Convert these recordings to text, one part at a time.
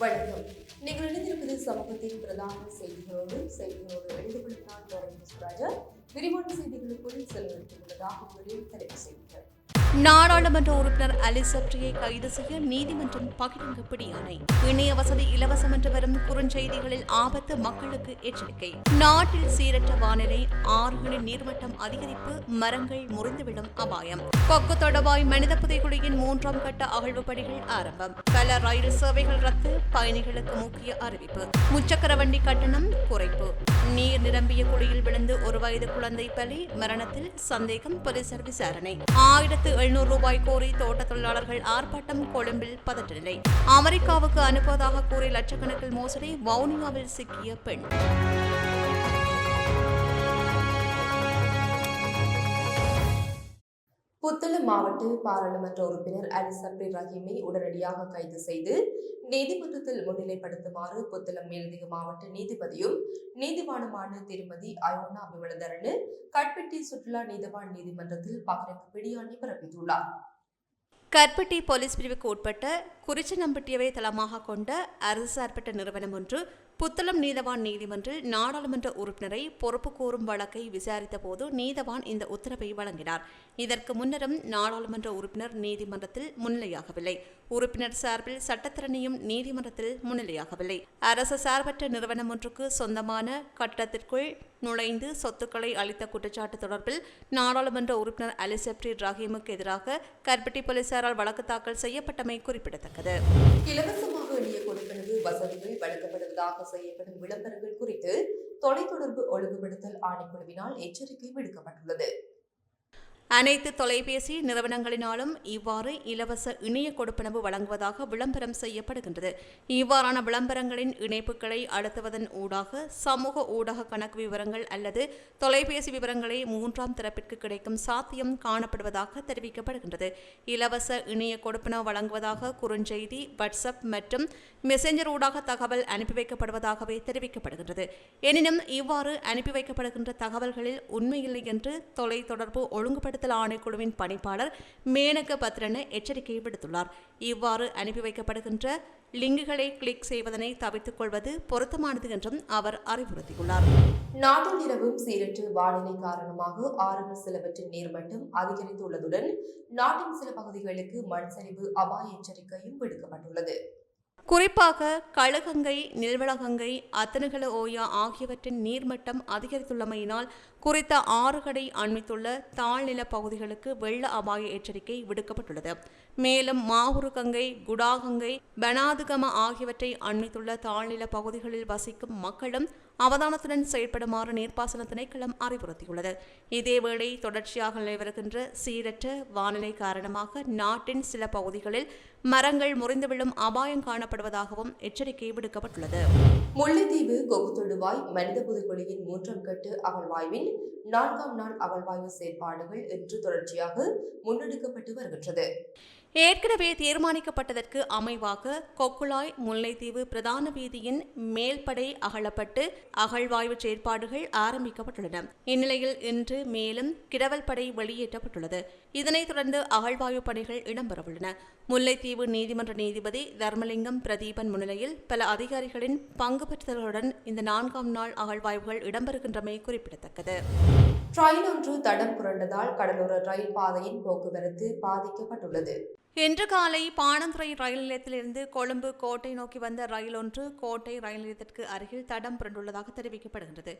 வணக்கம் நீங்கள் இணைந்திருப்பது சமூகத்தின் பிரதான செய்திகளோடு செய்திகளோடு இணைந்து கொள்ளும் நான் விரிவான செய்திகளுக்குள் செல்வதற்கு உள்ளதாக தலைப்பு செய்திகள். நாடாளுமன்ற உறுப்பினர் அலிசப்ரியை கைது செய்ய நீதிமன்றம் பகிரங்க பிடியாணை. இணைய வசதி இலவசம் என்று வரும் குறுஞ்செய்திகளில் ஆபத்து மக்களுக்கு எச்சரிக்கை. நாட்டில் சீரற்ற வானிலை ஆறுகளின் நீர்மட்டம் அதிகரிப்பு மரங்கள் முறிந்துவிடும் அபாயம். கொக்கு தொடவாய் மனித புதைக்குழியின் மூன்றாம் கட்ட அகழ்வு பணிகள் ஆரம்பம். பல ரயில் சேவைகள் ரத்து பயணிகளுக்கு முக்கிய அறிவிப்பு. முச்சக்கர வண்டி கட்டணம் குறைப்பு. நீர் நிரம்பிய குழியில் விழுந்து ஒரு வயது குழந்தை பலி மரணத்தில் சந்தேகம் போலீசார் விசாரணை. ஆயிரத்து எழுநூறு ரூபாய் கோரி தோட்ட தொழிலாளர்கள் ஆர்ப்பாட்டம் கொழும்பில் பதற்ற நிலை அமெரிக்காவுக்கு அனுப்புவதாக கூறி லட்சக்கணக்கில் மோசடி வவுனியாவில் சிக்கிய பெண். மாவட்ட பாராளுமன்ற உறுப்பினர் அலி சப்ரி ரஹீமை உடனடியாக கைது செய்து நீதிமன்றத்தில் முன்னிலைப்படுத்துமாறு புத்தளம் மேலதிக மாவட்ட நீதிபதியும் நீதிவானுமான திருமதி அயோனா விமலதரனு கட்பெட்டி சுற்றுலா நீதிவான் நீதிமன்றத்தில் பகரக்கு பிடியாணை பிறப்பித்துள்ளார். கற்பட்டி போலீஸ் பிரிவுக்கு உட்பட்ட குறிச்சநம்பட்டியவை தளமாக கொண்ட அரசு சார்பற்ற நிறுவனம் ஒன்று புத்தளம் நீதவான் நீதிமன்றில் நாடாளுமன்ற உறுப்பினரை பொறுப்பு கோரும் வழக்கை விசாரித்த போது நீதவான் இந்த உத்தரவை வழங்கினார். இதற்கு முன்னரும் நாடாளுமன்ற உறுப்பினர் நீதிமன்றத்தில் முன்னிலையாகவில்லை. உறுப்பினர் சார்பில் சட்டத்திறனையும் நீதிமன்றத்தில் முன்னிலையாகவில்லை. அரசு சார்பற்ற நிறுவனம் ஒன்றுக்கு சொந்தமான கட்டத்திற்குள் நுழைந்து சொத்துக்களை அளித்த குற்றச்சாட்டு தொடர்பில் நாடாளுமன்ற உறுப்பினர் அலிசெப்ரி ரஹீமுக்கு எதிராக கர்பிட்டி போலீசாரால் வழக்கு தாக்கல் செய்யப்பட்டமை குறிப்பிடத்தக்கது. இலவசமாக வசதிகள் வழங்கப்படுவதாக செய்யப்படும் விளம்பரங்கள் குறித்து தொலைத்தொடர்பு ஒழுங்குபடுத்தல் ஆணைக்குழுவினால் எச்சரிக்கை விடுக்கப்பட்டுள்ளது. அனைத்து தொலைபேசி நிறுவனங்களினாலும் இவ்வாறு இலவச இணைய கொடுப்பனவு வழங்குவதாக விளம்பரம் செய்யப்படுகின்றது. இவ்வாறான விளம்பரங்களின் இணைப்புகளை அழுத்துவதன் ஊடாக சமூக ஊடக கணக்கு விவரங்கள் அல்லது தொலைபேசி விவரங்களை மூன்றாம் தரப்பிற்கு கிடைக்கும் சாத்தியம் காணப்படுவதாக தெரிவிக்கப்படுகின்றது. இலவச இணைய கொடுப்பனவு வழங்குவதாக குறுஞ்செய்தி வாட்ஸ்அப் மற்றும் மெசஞ்சர் ஊடாக தகவல் அனுப்பி வைக்கப்படுவதாகவே தெரிவிக்கப்படுகின்றது. எனினும் இவ்வாறு அனுப்பி வைக்கப்படுகின்ற தகவல்களில் உண்மையில்லை என்று தொலைத்தொடர்பு ஒழுங்குபடுத்த மேம்படுத்தல் ஆணைக்குழுவின் பணிப்பாளர் மேனக பத்ரன எச்சரிக்கை விடுத்துள்ளார். இவ்வாறு அனுப்பி வைக்கப்படுகின்ற லிங்குகளை கிளிக் செய்வதனை தவிர்த்துக் கொள்வது பொருத்தமானது என்றும் அவர் அறிவுறுத்தியுள்ளார். நாட்டில் நிலவும் சீரற்ற வானிலை காரணமாக ஆறுகள் சிலவற்றின் நீர்மட்டம் அதிகரித்துள்ளதுடன் நாட்டின் சில பகுதிகளுக்கு மண் சரிவு அபாய எச்சரிக்கையும் விடுக்கப்பட்டுள்ளது. குறிப்பாக கழுகங்கை நில்வளகங்கை அத்தனகல ஓயா ஆகியவற்றின் நீர்மட்டம் அதிகரித்துள்ளமையினால் குறித்த ஆறுகளை அண்மித்துள்ள தாழ்நில பகுதிகளுக்கு வெள்ள அபாய எச்சரிக்கை விடுக்கப்பட்டுள்ளது. மேலும் மாவுரு கங்கை குடாகங்கை பனாதுகம ஆகியவற்றை அண்மித்துள்ள தாழ்நில பகுதிகளில் வசிக்கும் மக்களும் அவதானத்துடன் செயல்படுமாறு நீர்ப்பாசன திணைக்களம் அறிவுறுத்தியுள்ளது. இதேவேளை தொடர்ச்சியாக நிலைவருகின்ற சீரற்ற வானிலை காரணமாக நாட்டின் சில பகுதிகளில் மரங்கள் முறிந்து விழும் அபாயம் காணப்படுவதாகவும் எச்சரிக்கை விடுக்கப்பட்டுள்ளது. முல்லைத்தீவு கொகுத்தொடுவாய் மனித புதுக்குழியின் மூன்றாம் கட்டு அகழ்வாய்வின் நான்காம் நாள் அகழ்வாய்வு செயற்பாடுகள் இன்று தொடர்ச்சியாக முன்னெடுக்கப்பட்டு வருகின்றது. ஏற்கனவே தீர்மானிக்கப்பட்டதற்கு அமைவாக கொக்குளாய் முல்லைத்தீவு பிரதான வீதியின் மேல்படை அகழப்பட்டு அகழ்வாய்வு செயற்பாடுகள் ஆரம்பிக்கப்பட்டுள்ளன. இந்நிலையில் இன்று மேலும் கிடவல் படை வெளியேற்றப்பட்டுள்ளது. இதனைத் தொடர்ந்து அகழ்வாய்வு பணிகள் இடம்பெறவுள்ளன. முல்லைத்தீவு நீதிமன்ற நீதிபதி தர்மலிங்கம் பிரதீபன் முன்னிலையில் பல அதிகாரிகளின் பங்கு பெற்றுதலுடன் இந்த நான்காம் நாள் அகழ்வாய்வுகள் இடம்பெறுகின்றமை குறிப்பிடத்தக்கது. ரயில் ஒன்று தடம் புரண்டதால் கடலோர ரயில் பாதையின் போக்குவரத்து பாதிக்கப்பட்டுள்ளது. இன்று காலை பாணந்துறை ரயில் நிலையத்திலிருந்து கொழும்பு கோட்டை நோக்கி வந்த ரயில் ஒன்று கோட்டை ரயில் நிலையத்திற்கு அருகில் தடம் புரண்டுள்ளதாக தெரிவிக்கப்படுகின்றது.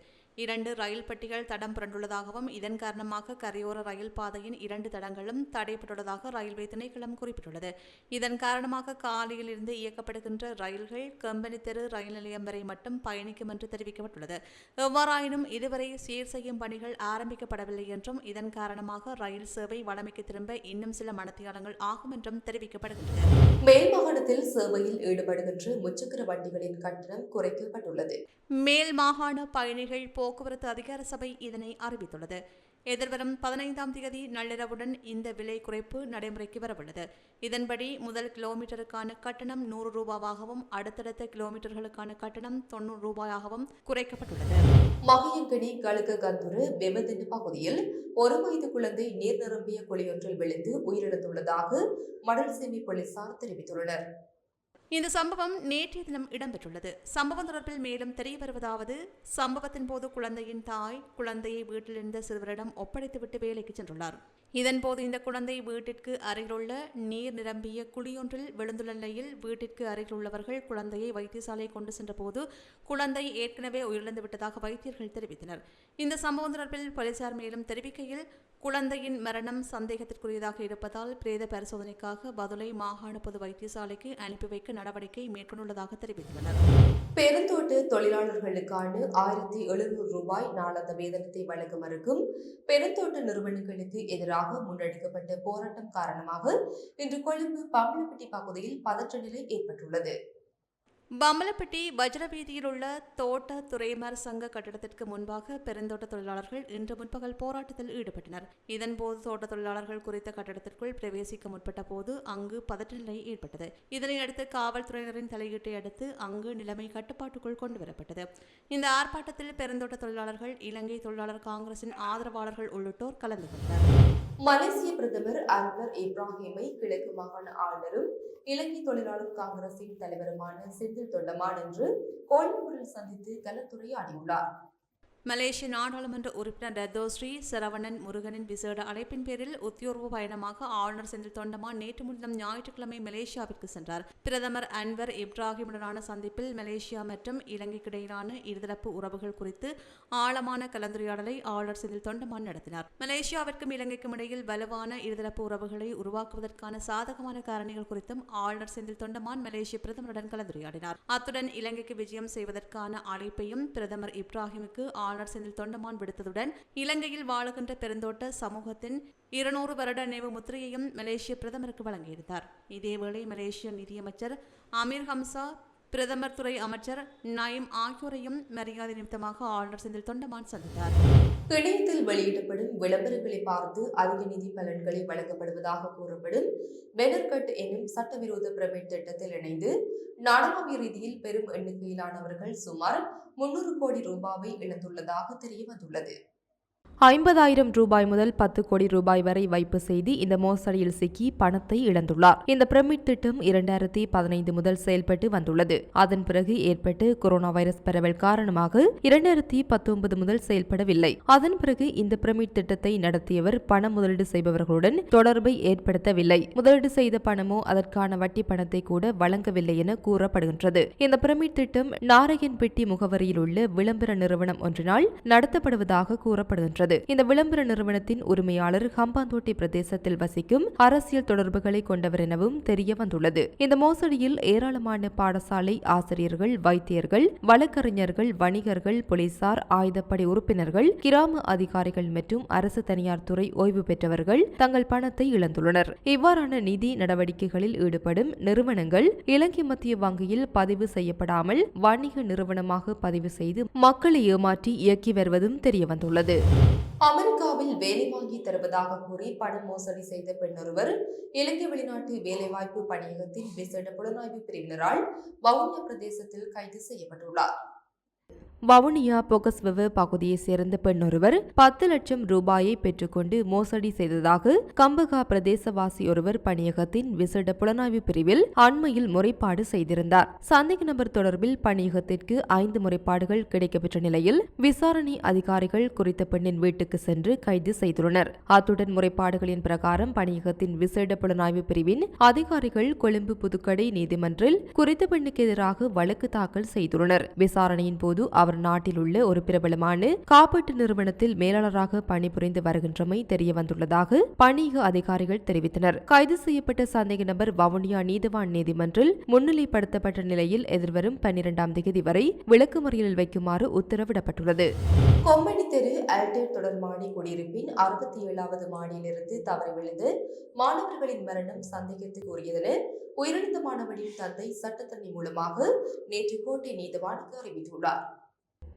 இரண்டு ரயில் பெட்டிகள் தடம் புரண்டுள்ளதாகவும் இதன் காரணமாக கரையோர ரயில் பாதையின் இரண்டு தடங்களும் தடைப்பட்டுள்ளதாக ரயில்வே திணைக்களம் குறிப்பிட்டுள்ளது. இதன் காரணமாக காலையில் இருந்து இயக்கப்படுகின்ற ரயில்கள் கம்பெனி தெரு ரயில் நிலையம் வரை மட்டும் பயணிக்கும் என்று தெரிவிக்கப்பட்டுள்ளது. எவ்வாறாயினும் இதுவரை சீர் செய்யும் பணிகள் ஆரம்பிக்கப்படவில்லை என்றும் இதன் காரணமாக ரயில் சேவை வளமைக்கு திரும்ப இன்னும் சில மணத்தியாலங்கள் ஆகும் என்று என்றும் தெரிவிக்கப்படுகின்றது மேல் மாகாணத்தில் சேவையில் ஈடுபடுகின்ற முச்சக்கர வண்டிகளின் கட்டணம் குறைக்கப்பட்டுள்ளது. மேல் மாகாண பயணிகள் போக்குவரத்து அதிகார சபை இதனை அறிவித்துள்ளது. எதிர்வரும் பதினைந்தாம் தேதி நள்ளிரவுடன் இந்த விலை குறைப்பு நடைமுறைக்கு வரவுள்ளது. இதன்படி முதல் கிலோமீட்டருக்கான கட்டணம் நூறு ரூபாவாகவும் அடுத்தடுத்த கிலோமீட்டர்களுக்கான கட்டணம் தொண்ணூறு ரூபாயாகவும் குறைக்கப்பட்டுள்ளது. மகியங்கனி கழுக கந்துரு வெமதின பகுதியில் ஒரு வயது குழந்தை நீர் நிரம்பிய குழியொன்றில் விழுந்து உயிரிழந்துள்ளதாக மடல் சேமி போலீசார் தெரிவித்துள்ளனர். இந்த சம்பவம் நேற்றைய தினம் இடம்பெற்றுள்ளது. சம்பவம் தொடர்பில் மேலும் தெரிய வருவதாவது சம்பவத்தின் போது குழந்தையின் தாய் குழந்தையை வீட்டில் இருந்த சிறுவரிடம் ஒப்படைத்துவிட்டு வேலைக்கு சென்றுள்ளார். இதன்போது இந்த குழந்தை வீட்டிற்கு அருகிலுள்ள நீர் நிரம்பிய குழியொன்றில் விழுந்துள்ள நிலையில் வீட்டிற்கு அருகிலுள்ளவர்கள் குழந்தையை வைத்தியசாலை கொண்டு சென்றபோது குழந்தை ஏற்கனவே உயிரிழந்து விட்டதாக வைத்தியர்கள் தெரிவித்தனர். இந்த சம்பவம் தொடர்பில் போலீசார் மேலும் தெரிவிக்கையில் குழந்தையின் மரணம் சந்தேகத்திற்குரியதாக இருப்பதால் பிரேத பரிசோதனைக்காக பதுளை மாகாண பொது வைத்தியசாலைக்கு அனுப்பி வைக்க நடவடிக்கை மேற்கொண்டுள்ளதாக தெரிவித்துள்ளனர். பெருந்தோட்ட தொழிலாளர்களுக்கான ஆயிரத்தி எழுநூறு ரூபாய் நாளாந்த வேதனத்தை வழங்க மறுக்கும் பெருந்தோட்ட நிறுவனங்களுக்கு எதிராக முன்னெடுக்கப்பட்ட போராட்டம் காரணமாக இன்று கொழும்பு பம்பளப்பட்டி பகுதியில் பதற்ற நிலை ஏற்பட்டுள்ளது. பம்பலப்பட்டி வஜ்ரவீதியில் உள்ள தோட்ட துறைமர் சங்க கட்டிடத்திற்கு முன்பாக பெருந்தோட்ட தொழிலாளர்கள் இன்று முன்பகல் போராட்டத்தில் ஈடுபட்டனர். இதன்போது தோட்ட தொழிலாளர்கள் குறித்த கட்டிடத்திற்குள் பிரவேசிக்க முற்பட்ட போது அங்கு பதற்ற நிலை ஏற்பட்டது. இதனையடுத்து காவல்துறையினரின் தலையீட்டை அடுத்து அங்கு நிலைமை கட்டுப்பாட்டுக்குள் கொண்டுவரப்பட்டது. இந்த ஆர்ப்பாட்டத்தில் பெருந்தோட்ட தொழிலாளர்கள் இலங்கை தொழிலாளர் காங்கிரசின் ஆதரவாளர்கள் உள்ளிட்டோர் கலந்து கொண்டனர். மலேசிய பிரதமர் அன்வர் இப்ராஹிமை கிழக்கு மாகாண ஆளுநரும் இலங்கை தொழிலாளர் காங்கிரசின் தலைவருமான செந்தில் தொண்டமான் என்று கோயம்புத்தூரில் சந்தித்து கலந்துரையாடியுள்ளார். மலேசிய நாடாளுமன்ற உறுப்பினர் ரத்தோஸ்ரீ சரவணன் முருகனின் விசேட அழைப்பின் பேரில் உத்தியோர்வு பயணமாக ஆளுநர் செந்தில் தொண்டமான் நேற்று முன்தினம் ஞாயிற்றுக்கிழமை மலேசியாவிற்கு சென்றார். பிரதமர் அன்வர் இப்ராஹிமுடனான சந்திப்பில் மலேசியா மற்றும் இலங்கைக்கிடையிலான இருதரப்பு உறவுகள் குறித்து ஆழமான கலந்துரையாடலை ஆளுநர் செந்தில் தொண்டமான் நடத்தினார். மலேசியாவிற்கும் இலங்கைக்கும் இடையில் வலுவான இருதரப்பு உறவுகளை உருவாக்குவதற்கான சாதகமான காரணிகள் குறித்தும் ஆளுநர் செந்தில் தொண்டமான் மலேசிய பிரதமருடன் கலந்துரையாடினார். அத்துடன் இலங்கைக்கு விஜயம் செய்வதற்கான அழைப்பையும் பிரதமர் இப்ராஹிமுக்கு ஆளுநர் செந்தில் தொண்டமான் விடுத்ததுடன் இலங்கையில் வாழுகின்ற பெருந்தோட்ட சமூகத்தின் இருநூறு வருட நினைவு முத்திரையையும் மலேசிய பிரதமருக்கு வழங்கியிருந்தார் இதேவேளை மலேசிய நிதியமைச்சர் அமீர் ஹம்சா பிரதமர் துறை அமைச்சர் நயிம் ஆகியோரையும் மரியாதை நிமித்தமாக ஆளுநர் செந்தில் தொண்டமான் சந்தித்தார். இணையத்தில் வெளியிடப்படும் விளம்பரங்களை பார்த்து அதிக நிதி பலன்களை வழங்கப்படுவதாக கூறப்படும் பெனர்கட் எனும் சட்டவிரோத பிரமிட் திட்டத்தில் இணைந்து நாடளாவிய ரீதியில் பெரும் எண்ணிக்கையிலானவர்கள் சுமார் முன்னூறு கோடி ரூபாவை இழந்துள்ளதாக தெரிய வந்துள்ளது ஐம்பதாயிரம் ரூபாய் முதல் பத்து கோடி ரூபாய் வரை வைப்பு செய்து இந்த மோசடியில் சிக்கி பணத்தை இழந்துள்ளார். இந்த பிரமிட் திட்டம் இரண்டாயிரத்தி பதினைந்து முதல் செயல்பட்டு வந்துள்ளது. அதன் பிறகு ஏற்பட்டு கொரோனா வைரஸ் பரவல் காரணமாக இரண்டாயிரத்தி பத்தொன்பது முதல் செயல்படவில்லை. அதன் பிறகு இந்த பிரமிட் திட்டத்தை நடத்தியவர் பண முதலீடு செய்பவர்களுடன் தொடர்பை ஏற்படுத்தவில்லை. முதலீடு செய்த பணமோ அதற்கான வட்டி பணத்தை கூட வழங்கவில்லை என கூறப்படுகின்றது. இந்த பிரமிட் திட்டம் நாராயண்பெட்டி முகவரியில் உள்ள விளம்பர நிறுவனம் ஒன்றினால் நடத்தப்படுவதாக கூறப்படுகின்றது. இந்த விளம்பர நிறுவனத்தின் உரிமையாளர் ஹம்பாந்தோட்டை பிரதேசத்தில் வசிக்கும் அரசியல் தொடர்புகளை கொண்டவர் எனவும் தெரிய வந்துள்ளது இந்த மோசடியில் ஏராளமான பாடசாலை ஆசிரியர்கள் வைத்தியர்கள் வழக்கறிஞர்கள் வணிகர்கள் போலீசார் ஆயுதப்படை உறுப்பினர்கள் கிராம அதிகாரிகள் மற்றும் அரசு தனியார் துறை ஓய்வு பெற்றவர்கள் தங்கள் பணத்தை இழந்துள்ளனர். இவ்வாறான நிதி நடவடிக்கைகளில் ஈடுபடும் நிறுவனங்கள் இலங்கை மத்திய வங்கியில் பதிவு செய்யப்படாமல் வணிக நிறுவனமாக பதிவு செய்து மக்களை ஏமாற்றி இயக்கி வருவதும் தெரியவந்துள்ளது. அமெரிக்காவில் வேலை வாங்கி தருவதாக கூறி பணம் மோசடி செய்த பெண்ணொருவர் இலங்கை வெளிநாட்டு வேலைவாய்ப்பு பணியகத்தின் விசேட புலனாய்வு பிரிவினரால் வவுனியா பிரதேசத்தில் கைது செய்யப்பட்டுள்ளார். வவுனியா பொகஸ்வெவ பகுதியைச் சேர்ந்த பெண்ணொருவர் பத்து லட்சம் ரூபாயை பெற்றுக்கொண்டு மோசடி செய்ததாக கம்பகா பிரதேசவாசி ஒருவர் பணியகத்தின் விசேட புலனாய்வு பிரிவில் அண்மையில் முறைப்பாடு செய்திருந்தார். சந்தேக நபர் தொடர்பில் பணியகத்திற்கு ஐந்து முறைப்பாடுகள் கிடைக்கப்பெற்ற நிலையில் விசாரணை அதிகாரிகள் குறித்த பெண்ணின் வீட்டுக்கு சென்று கைது செய்துள்ளனர். அத்துடன் முறைப்பாடுகளின் பிரகாரம் பணியகத்தின் விசேட புலனாய்வு பிரிவின் அதிகாரிகள் கொழும்பு புதுக்கடை நீதிமன்றில் குறித்த பெண்ணுக்கு எதிராக வழக்கு தாக்கல் செய்துள்ளனர். விசாரணையின் போது அவர் நாட்டில் உள்ள ஒரு பிரபலமான காப்பீட்டு நிறுவனத்தில் மேலாளராக பணிபுரிந்து வருகின்றமை தெரியவந்துள்ளதாக பணியக அதிகாரிகள் தெரிவித்தனர். கைது செய்யப்பட்ட சந்தேக நபர் வவுனியா நீதிவான் நீதிமன்றில் முன்னிலைப்படுத்தப்பட்ட நிலையில் எதிர்வரும் பன்னிரண்டாம் தேதி வரை விளக்குமறியலில் வைக்குமாறு உத்தரவிடப்பட்டுள்ளது. கொம்பனி தெரு அல்டேர் தொடர்மாடி குடியிருப்பின் அறுபத்தி ஏழாவது மாடியிலிருந்து தவறி விழுந்து மாணவர்களின் மரணம் சந்தேகத்துக்குரியதென உயிரிழந்த மாணவனின் தந்தை சட்டத்தண்ணி மூலமாக நேற்று கோட்டை நீதிவானுக்கு அறிவித்துள்ளார்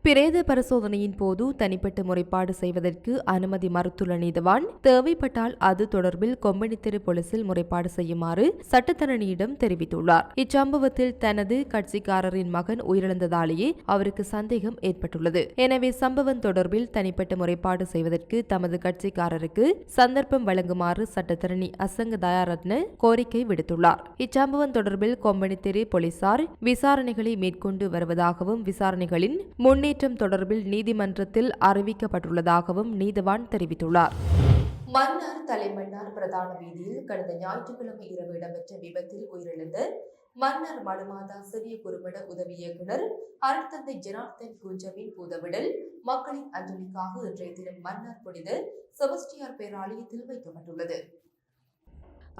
பிரேத பரிசோதனையின் போது தனிப்பட்ட முறைப்பாடு செய்வதற்கு அனுமதி மறுத்துள்ள நீதவான் தேவைப்பட்டால் அது தொடர்பில் கொம்பனித்தெரு போலீசில் முறைப்பாடு செய்யுமாறு சட்டத்தரணியிடம் தெரிவித்துள்ளார். இச்சம்பவத்தில் தனது கட்சிக்காரரின் மகன் உயிரிழந்ததாலேயே அவருக்கு சந்தேகம் ஏற்பட்டுள்ளது. எனவே சம்பவம் தொடர்பில் தனிப்பட்ட முறைப்பாடு செய்வதற்கு தமது கட்சிக்காரருக்கு சந்தர்ப்பம் வழங்குமாறு சட்டத்தரணி அசங்க தயாரத்ன கோரிக்கை விடுத்துள்ளார். இச்சம்பவம் தொடர்பில் கொம்பனித்தெரு போலீசார் விசாரணைகளை மேற்கொண்டு வருவதாகவும் விசாரணைகளின் முன்னே முன்னேற்றம் தொடர்பில் நீதிமன்றத்தில் அறிவிக்கப்பட்டுள்ளதாகவும் நீதவான் தெரிவித்துள்ளார். மன்னார் தலைமன்னார் பிரதான வீதியில் கடந்த ஞாயிற்றுக்கிழமை இரவு இடம்பெற்ற விபத்தில் உயிரிழந்த மன்னார் மடுமாதா சிறிய குறும்பட உதவி இயக்குனர் அருட்தந்தை ஜனார்த்தன் குஞ்சவின் பூதவிடல் மக்களின் அஞ்சலிக்காக இன்றைய தினம் மன்னார் புனித செபஸ்டியார் பேராலயத்தில் வைக்கப்பட்டுள்ளது.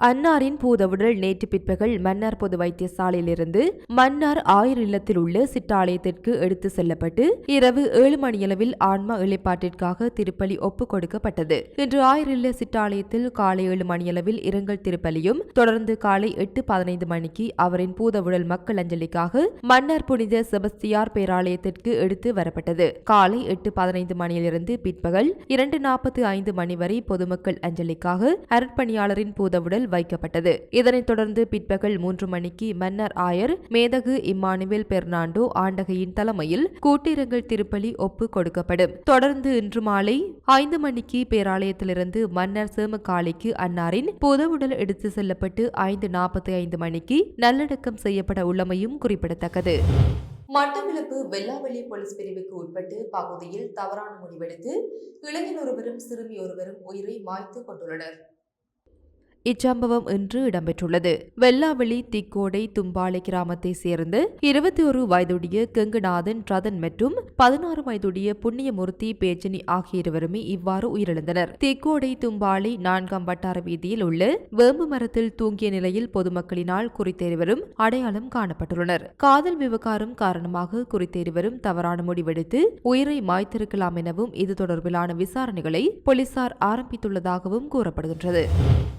அன்னாரின் பூதவுடல் நேற்று பிற்பகல் மன்னார் பொது வைத்தியசாலையிலிருந்து மன்னார் ஆயர் இல்லத்தில் உள்ள சிற்றாலயத்திற்கு எடுத்து செல்லப்பட்டு இரவு ஏழு மணியளவில் ஆன்மா இழைப்பாட்டிற்காக திருப்பலி ஒப்புக் கொடுக்கப்பட்டது. இன்று ஆயர் இல்ல சிற்றாலயத்தில் காலை ஏழு மணியளவில் இரங்கல் திருப்பலியும் தொடர்ந்து காலை எட்டு பதினைந்து மணிக்கு அவரின் பூதவுடல் மக்கள் அஞ்சலிக்காக மன்னார் புனித செபஸ்தியார் பேராலயத்திற்கு எடுத்து வரப்பட்டது. காலை எட்டு பதினைந்து மணியிலிருந்து பிற்பகல் இரண்டு நாற்பத்தி ஐந்து மணி வரை பொதுமக்கள் அஞ்சலிக்காக அருட்பணியாளரின் பூதவுடல் வைக்கப்பட்டது. இதனைத் தொடர்ந்து பிற்பகல் மூன்று மணிக்கு மன்னர் ஆயர் மேதகு இம்மானுவேல் பெர்னாண்டோ ஆண்டகையின் தலைமையில் கூட்டிரங்கல் திருப்பலி ஒப்பு கொடுக்கப்படும். தொடர்ந்து இன்று மாலை ஐந்து மணிக்கு பேராலயத்திலிருந்து மன்னர் சேமக்காளிக்கு அன்னாரின் புதவுடல் எடுத்து செல்லப்பட்டு ஐந்து நாற்பத்தி ஐந்து மணிக்கு நல்லடக்கம் செய்யப்பட உள்ளமையும் குறிப்பிடத்தக்கது. மட்டக்களப்பு வெல்லாவெளி போலீஸ் பிரிவுக்கு உட்பட்டு பகுதியில் தவறான முடிவெடுத்து இளைஞர் ஒருவரும் சிறுமி ஒருவரும் உயிரை மாய்த்து கொண்டுள்ளனர். இச்சம்பவம் இன்று இடம்பெற்றுள்ளது. வெல்லாவெளி திக்கோடை தும்பாலை கிராமத்தை சேர்ந்த இருபத்தி ஒரு வயதுடைய கெங்குநாதன் ரதன் மற்றும் பதினாறு வயதுடைய புண்ணியமூர்த்தி பேச்சனி ஆகிய இருவருமே இவ்வாறு உயிரிழந்தனர். திக்கோடை தும்பாலை நான்காம் வட்டார வீதியில் உள்ள வேம்பு மரத்தில் தூங்கிய நிலையில் பொதுமக்களினால் குறித்த இருவரும் அடையாளம் காணப்பட்டுள்ளனர். காதல் விவகாரம் காரணமாக குறித்த இருவரும் தவறான முடிவெடுத்து உயிரை மாய்த்திருக்கலாம் எனவும் இது தொடர்பிலான விசாரணைகளை போலீசார் ஆரம்பித்துள்ளதாகவும் கூறப்படுகின்றது.